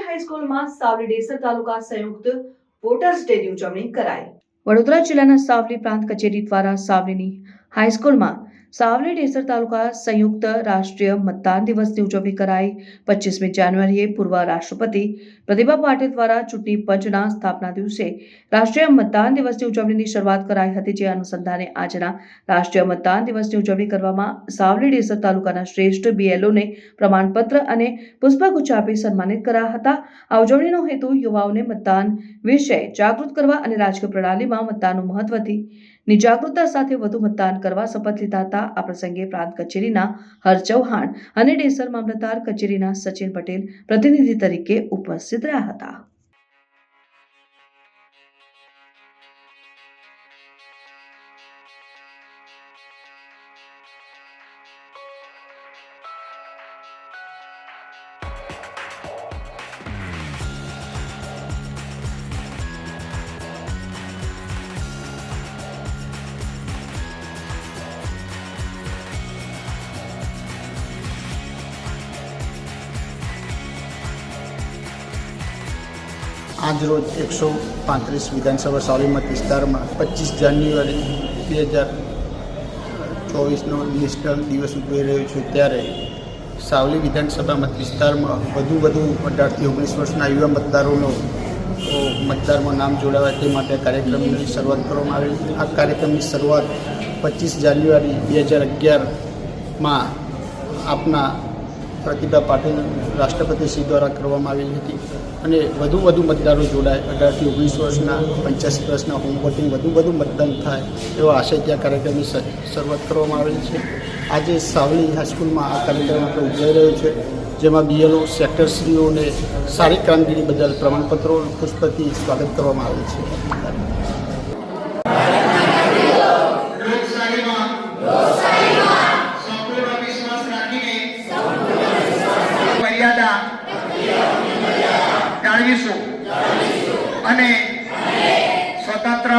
હાઈસ્કૂલમાં સાવલી ડેસર તાલુકા સંયુક્ત વોટર્સ ડેની ઉજવણી કરાઈ. વડોદરા જિલ્લાના સાવલી પ્રાંત કચેરી દ્વારા સાવલીની હાઈસ્કૂલમાં સાવલી ડેસર તાલુકા સંયુક્ત રાષ્ટ્રીય મતદાન દિવસની ઉજવણી કરાઈ. પચીસમી જાન્યુઆરીએ પૂર્વ રાષ્ટ્રપતિ પ્રતિભા પાટીલ દ્વારા ચૂંટણી પંચના સ્થાપના દિવસે રાષ્ટ્રીય મતદાન દિવસની ઉજવણીની શરૂઆત કરાઈ હતી, જે અનુસંધાને આજના રાષ્ટ્રીય મતદાન દિવસની ઉજવણી કરવામાં સાવલી ડેસર તાલુકાના શ્રેષ્ઠ બીએલઓને પ્રમાણપત્ર અને પુષ્પગુચ્છ આપી સન્માનિત કરાયા હતા. આ ઉજવણીનો હેતુ યુવાઓને મતદાન વિશે જાગૃત કરવા અને રાજકીય પ્રણાલીમાં મતદાનનું મહત્વથી ની જાગૃતતા સાથે વધુ મતદાન કરવા શપથ લીધા હતા. આ પ્રસંગે પ્રાંત કચેરીના હર ચૌહાણ અને ડેસર મામલતદાર કચેરીના સચિન પટેલ પ્રતિનિધિ તરીકે ઉપસ્થિત રહ્યા હતા. આજરોજ એકસો પાંત્રીસ વિધાનસભા સાવલી વિસ્તારમાં પચીસ જાન્યુઆરી બે હજાર ચોવીસનો નેશનલ દિવસ ઉજવાઈ રહ્યો છું. ત્યારે સાવલી વિધાનસભા મત વિસ્તારમાં વધુ વધુ અઢારથી ઓગણીસ વર્ષના યુવા મતદારોનો મતદારમાં નામ જોડાવા તે માટે કાર્યક્રમની શરૂઆત કરવામાં આવી. આ કાર્યક્રમની શરૂઆત પચીસ જાન્યુઆરી બે હજાર અગિયારમાં આપના પ્રતિભા પાટીલ રાષ્ટ્રપતિ શ્રી દ્વારા કરવામાં આવી હતી. અને વધુ વધુ મતદારો જોડાય. અઢારથી ઓગણીસ વર્ષના, પંચ્યાસી વર્ષના હોમ વોટિંગ વધુ વધુ મતદાન થાય એવો આશય ત્યાં કાર્યક્રમની શરૂઆત કરવામાં આવેલી છે. આજે સાવલી હાઈસ્કૂલમાં આ કાર્યક્રમ આપણે ઉજવાઈ રહ્યો છે, જેમાં બીએલઓ સેક્ટરશ્રીઓને સારી કામગીરી બદલ પ્રમાણપત્રો, પુષ્પથી સ્વાગત કરવામાં આવે છે. જાળવીશું. અને સ્વતંત્ર